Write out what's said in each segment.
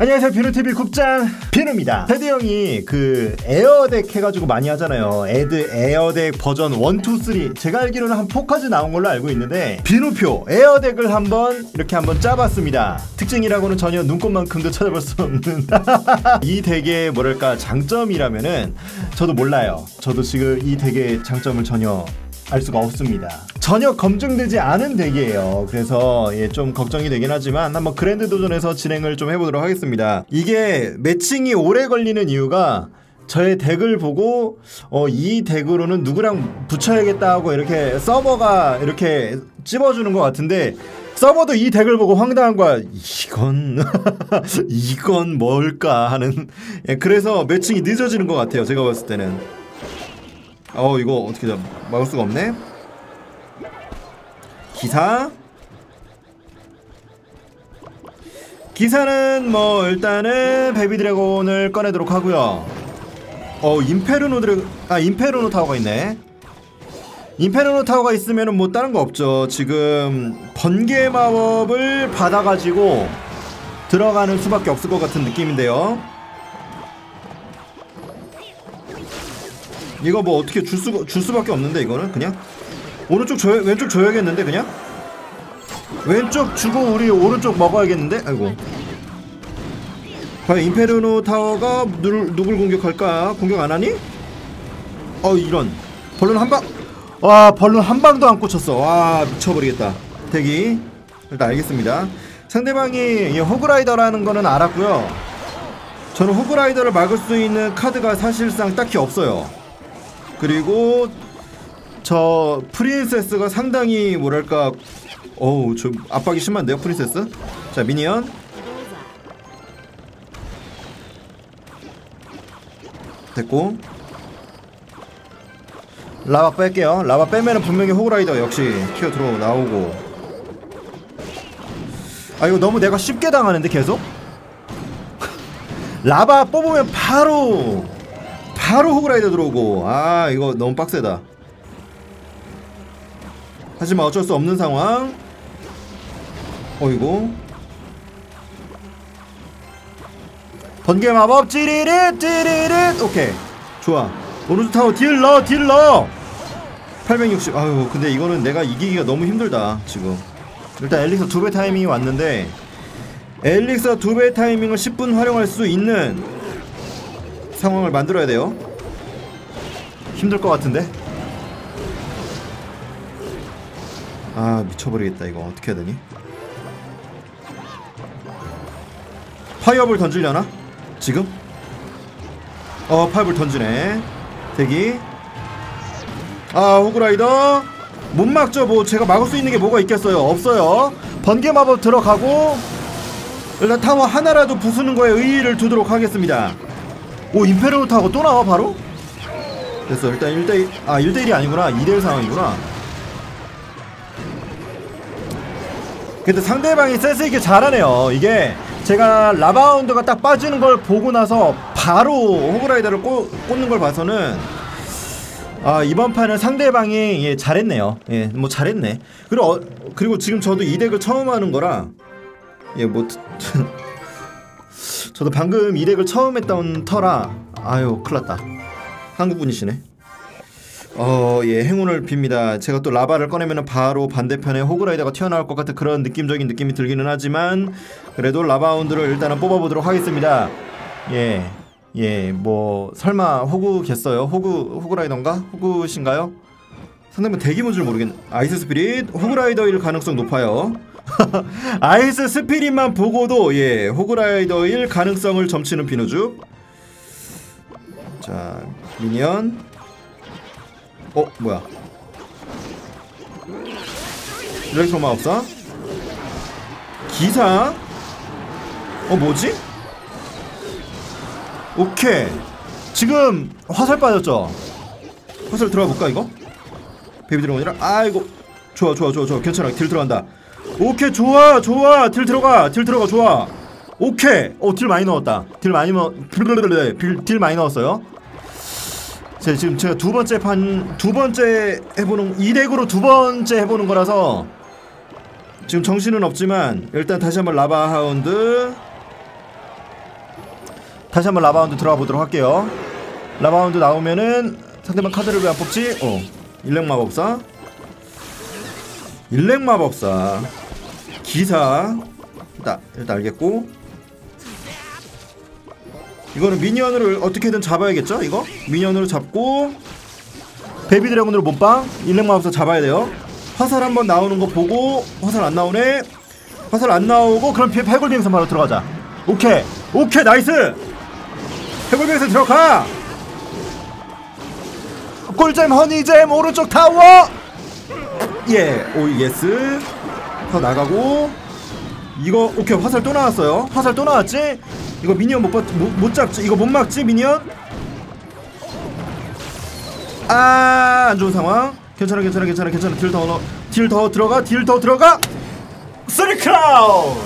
안녕하세요. 비누TV 국장 비누입니다. 테드 형이 그 에어덱 해가지고 많이 하잖아요. 에드 에어덱 버전 1, 2, 3 제가 알기로는 한 4까지 나온 걸로 알고 있는데 비누표 에어덱을 한번 이렇게 한번 짜봤습니다. 특징이라고는 전혀 눈꽃만큼도 찾아볼 수 없는 이 덱의 뭐랄까 장점이라면은 저도 몰라요. 저도 지금 이 덱의 장점을 전혀 알 수가 없습니다. 전혀 검증되지 않은 덱이에요. 그래서 예, 좀 걱정이 되긴 하지만 한번 그랜드 도전에서 진행을 좀 해보도록 하겠습니다. 이게 매칭이 오래 걸리는 이유가 저의 덱을 보고 어, 이 덱으로는 누구랑 붙여야겠다 하고 이렇게 서버가 이렇게 찝어주는 것 같은데 서버도 이 덱을 보고 황당한 거야. 이건 이건 뭘까 하는. 예, 그래서 매칭이 늦어지는 것 같아요. 제가 봤을 때는. 어 이거 어떻게 다 막을 수가 없네. 기사. 기사는 뭐 일단은 베이비 드래곤을 꺼내도록 하고요. 어 임페르노 드래 아 임페르노 타워가 있네. 임페르노 타워가 있으면은 뭐 다른 거 없죠. 지금 번개 마법을 받아가지고 들어가는 수밖에 없을 것 같은 느낌인데요 이거 뭐 어떻게 줄, 수, 줄 수밖에 없는데 이거는? 그냥? 오른쪽 줘 왼쪽 줘야겠는데 그냥? 왼쪽 주고 우리 오른쪽 먹어야겠는데? 아이고. 과연 임페르노 타워가 누를, 누굴 공격할까? 공격 안하니? 어 이런. 벌룬 한방. 와 벌룬 한 방도 안 꽂혔어. 와 미쳐버리겠다. 대기. 일단 알겠습니다. 상대방이 호그라이더라는 거는 알았고요. 저는 호그라이더를 막을 수 있는 카드가 사실상 딱히 없어요 그리고 저 프린세스가 상당히 뭐랄까 어우 좀 압박이 심한데요 프린세스? 자 미니언. 됐고. 라바 뺄게요. 라바 빼면은 분명히 호그라이더 역시 튀어 들어 나오고. 아 이거 너무 내가 쉽게 당하는데 계속? 라바 뽑으면 바로 바로 호그라이더 들어오고. 아 이거 너무 빡세다. 하지만 어쩔 수 없는 상황. 어이구 번개 마법 찌리릿 찌리릿. 오케이. 좋아. 오른쪽 타워 딜 넣어 딜 넣어 860 아유 근데 이거는 내가 이기기가 너무 힘들다 지금. 일단 엘릭서 두 배 타이밍이 왔는데 엘릭서 두 배 타이밍을 10분 활용할 수 있는 상황을 만들어야 돼요. 힘들 것 같은데? 아 미쳐버리겠다 이거. 어떻게 해야 되니? 파이어볼 던지려나? 지금? 어 파이어볼 던지네. 대기. 아 호그라이더. 못 막죠 뭐. 제가 막을 수 있는 게 뭐가 있겠어요? 없어요. 번개 마법 들어가고 일단 타워 하나라도 부수는 거에 의의를 두도록 하겠습니다 오 임페르노 타고 또 나와 바로? 됐어 일단 1대1 아 1대1이 아니구나. 2대1 상황이구나. 근데 상대방이 센스 있게 잘하네요. 이게 제가 라바운드가 딱 빠지는 걸 보고 나서 바로 호그라이더를 꽂, 꽂는 걸 봐서는 아 이번 판은 상대방이 예, 잘했네요. 예 뭐 잘했네. 그리고 어, 그리고 지금 저도 이 덱을 처음 하는 거라 예뭐 저도 방금 이 덱을 처음 했던 터라 아유 큰일났다 한국분이시네 어, 예, 행운을 빕니다. 제가 또 라바를 꺼내면 바로 반대편에 호그라이더가 튀어나올 것 같은 그런 느낌적인 느낌이 들기는 하지만 그래도 라바운드를 일단은 뽑아보도록 하겠습니다. 예, 예, 뭐 설마 호구겠어요? 호구 호그라이더인가? 호구신가요? 상대방 대기문 줄 모르겠네. 아이스 스피릿 호그라이더일 가능성 높아요. 아이스 스피릿만 보고도 예 호그라이더일 가능성을 점치는 비누죽 자 미니언. 어 뭐야? 일렉트로마 없어? 기사? 어 뭐지? 오케이. 지금 화살 빠졌죠? 화살 들어가 볼까 이거? 베이비 드래곤이라? 아이고. 좋아 좋아 좋아 좋아. 괜찮아. 딜 들어간다 오케이 좋아 좋아. 딜 들어가 딜 들어가 좋아. 오케이. 어딜 많이 넣었다. 딜 많이 넣 딜 많이 넣었어요. 제 지금 제가 두 번째 판 두 번째 해보는 이 덱으로 두 번째 해보는 거라서 지금 정신은 없지만 일단 다시 한번 라바 하운드 다시 한번 라바운드 들어가 보도록 할게요. 라바운드 나오면은 상대방 카드를 왜 안 뽑지? 어 일렉 마법사. 일렉 마법사 기사. 일단, 알겠고. 이거는 미니언을 어떻게든 잡아야겠죠 이거? 미니언으로 잡고. 베이비 드래곤으로 몸빵 일렉마법사 잡아야 돼요. 화살 한번 나오는 거 보고 화살 안 나오네. 화살 안 나오고 그럼 팔골비행선 바로 들어가자. 오케이. 오케이 나이스! 팔골비행선 들어가! 꿀잼 허니잼 오른쪽 타워! 예오 예스 더 나가고 이거 오케이 화살 또 나왔어요. 화살 또 나왔지? 이거 미니언 못, 못, 못 잡지. 이거 못 막지 미니언? 아 안좋은 상황. 괜찮아 괜찮아 괜찮아 괜찮아. 딜더딜더 들어가 딜 더 들어가. 쓰리 크라운!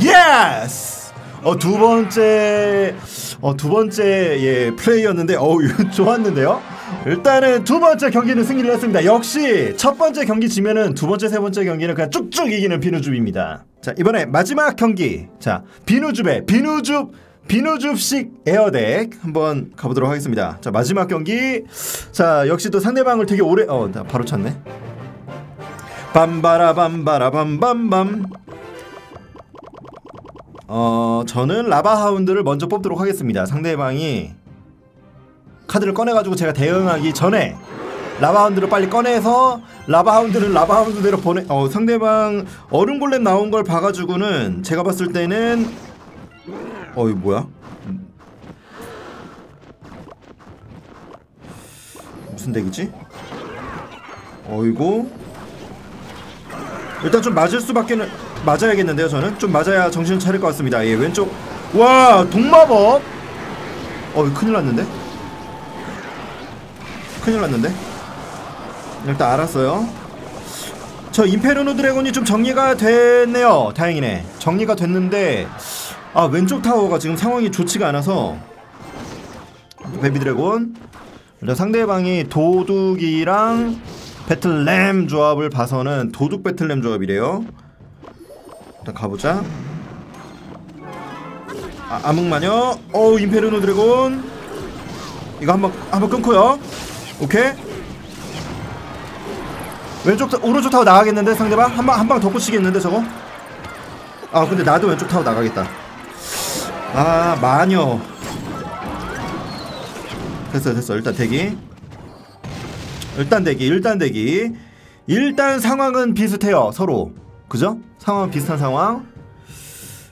예스! 어 두 번째 어 두 번째 예 플레이였는데 어우 좋았는데요 일단은 두 번째 경기는 승리를 했습니다. 역시 첫 번째 경기 지면은 두 번째, 세 번째 경기는 그냥 쭉쭉 이기는 비누줍입니다. 자, 이번에 마지막 경기. 자, 비누줍의 비누줍 비누줍식 에어덱 한번 가보도록 하겠습니다. 자, 마지막 경기. 자, 역시 또 상대방을 되게 오래 어, 나 바로 쳤네. 빰바라 빰바라 빰빰빰. 어, 저는 라바 하운드를 먼저 뽑도록 하겠습니다. 상대방이 카드를 꺼내가지고 제가 대응하기 전에 라바하운드를 빨리 꺼내서 라바하운드는 라바하운드대로 보내 어 상대방 얼음 골렘 나온 걸 봐가지고는 제가 봤을 때는 어이 뭐야? 무슨 덱이지? 어이고 일단 좀 맞을 수밖에는 맞아야겠는데요 저는? 좀 맞아야 정신 차릴 것 같습니다. 예 왼쪽. 와 동마법! 어이 큰일 났는데 큰일 났는데? 일단 알았어요. 저 임페르노 드래곤이 좀 정리가 됐네요. 다행이네. 정리가 됐는데 아 왼쪽 타워가 지금 상황이 좋지가 않아서. 베비 드래곤. 일단 상대방이 도둑이랑 배틀램 조합을 봐서는 도둑 배틀램 조합이래요. 일단 가보자. 아, 암흑마녀. 어우 임페르노 드래곤. 이거 한번 한번 끊고요 오케이? 왼쪽 타, 오른쪽 타워 나가겠는데 상대방? 한방 한 방 더 꽂히겠는데 저거? 아 근데 나도 왼쪽 타워 나가겠다. 아 마녀. 됐어 됐어. 일단 대기. 일단 대기 일단 대기. 일단 상황은 비슷해요 서로. 그죠? 상황은 비슷한 상황.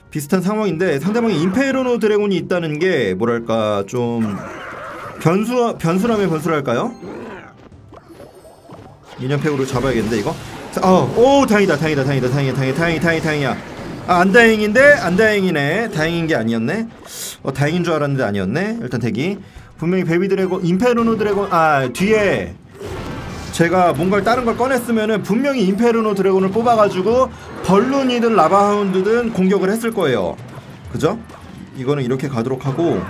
비슷한 상황인데 상대방이 임페르노 드래곤이 있다는 게 뭐랄까 좀 변수 변수라면 변수랄까요? 인연팩으로 잡아야겠는데 이거. 어, 오 다행이다 다행이다 다행이다 다행이다 다행이 다행이 다행이 다행이야. 아, 안 다행인데 안 다행이네. 다행인 게 아니었네. 어 다행인 줄 알았는데 아니었네. 일단 대기. 분명히 베비 드래곤 임페르노 드래곤 아 뒤에 제가 뭔가를 다른 걸 꺼냈으면은 분명히 임페르노 드래곤을 뽑아가지고 벌룬이든 라바하운드든 공격을 했을 거예요. 그죠? 이거는 이렇게 가도록 하고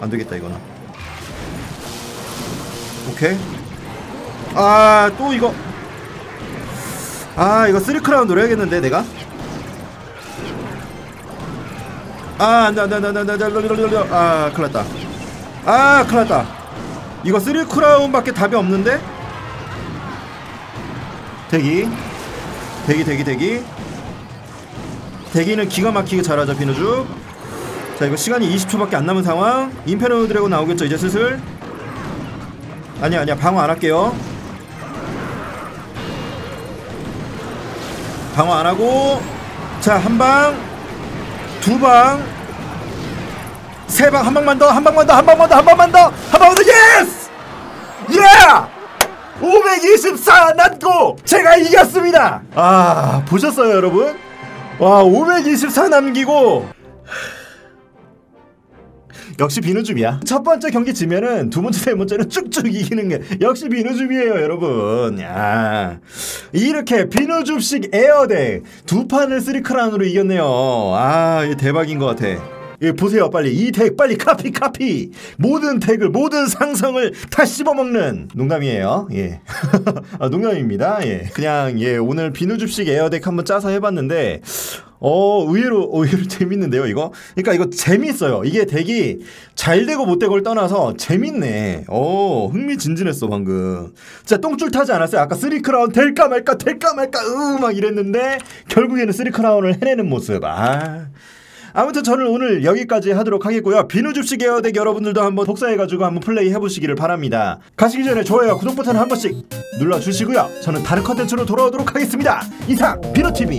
안 되겠다 이거는. 오케이. 아 또 이거. 아 이거 쓰리 크라운 노려야겠는데 내가? 아 안돼 안돼 안돼 안돼 안돼 아 큰일났다. 아 큰일났다. 이거 쓰리 크라운밖에 답이 없는데? 대기. 대기 대기 대기. 대기는 기가 막히게 잘하죠 비누죽 자 이거 시간이 20초밖에 안 남은 상황. 인페르노 드래곤 나오겠죠 이제 슬슬 아니야 아니야. 방어 안 할게요. 방어 안 하고 자 한 방 두 방 세 방 한 방만 더 한 방만 더 한 방만 더 한 방만 더 한 방만 더. 예스 예524 남고 제가 이겼습니다. 아 보셨어요 여러분? 와524 남기고 역시 비누줍이야. 첫 번째 경기 지면은 두 번째, 세 번째는 쭉쭉 이기는 게 역시 비누줍이에요, 여러분. 야 이렇게 비누줍식 에어덱 두 판을 쓰리크라운으로 이겼네요. 아, 이 대박인 것 같아. 예, 보세요 빨리 이 덱 빨리 카피 카피 모든 덱을 모든 상성을 다 씹어먹는 농담이에요 예 아, 농담입니다 예 그냥 예 오늘 비누줍식 에어덱 한번 짜서 해봤는데 어 의외로 의외로 재밌는데요 이거 그러니까 이거 재밌어요 이게 덱이 잘 되고 못 되고를 떠나서 재밌네 어 흥미진진했어 방금 진짜 똥줄 타지 않았어요 아까 쓰리 크라운 될까 말까 될까 말까 으 막 이랬는데 결국에는 쓰리 크라운을 해내는 모습 아 아무튼 저는 오늘 여기까지 하도록 하겠고요. 비누줍시 계열덱 여러분들도 한번 복사해가지고 한번 플레이 해보시기를 바랍니다. 가시기 전에 좋아요, 구독 버튼 한 번씩 눌러주시고요. 저는 다른 컨텐츠로 돌아오도록 하겠습니다. 이상 비누TV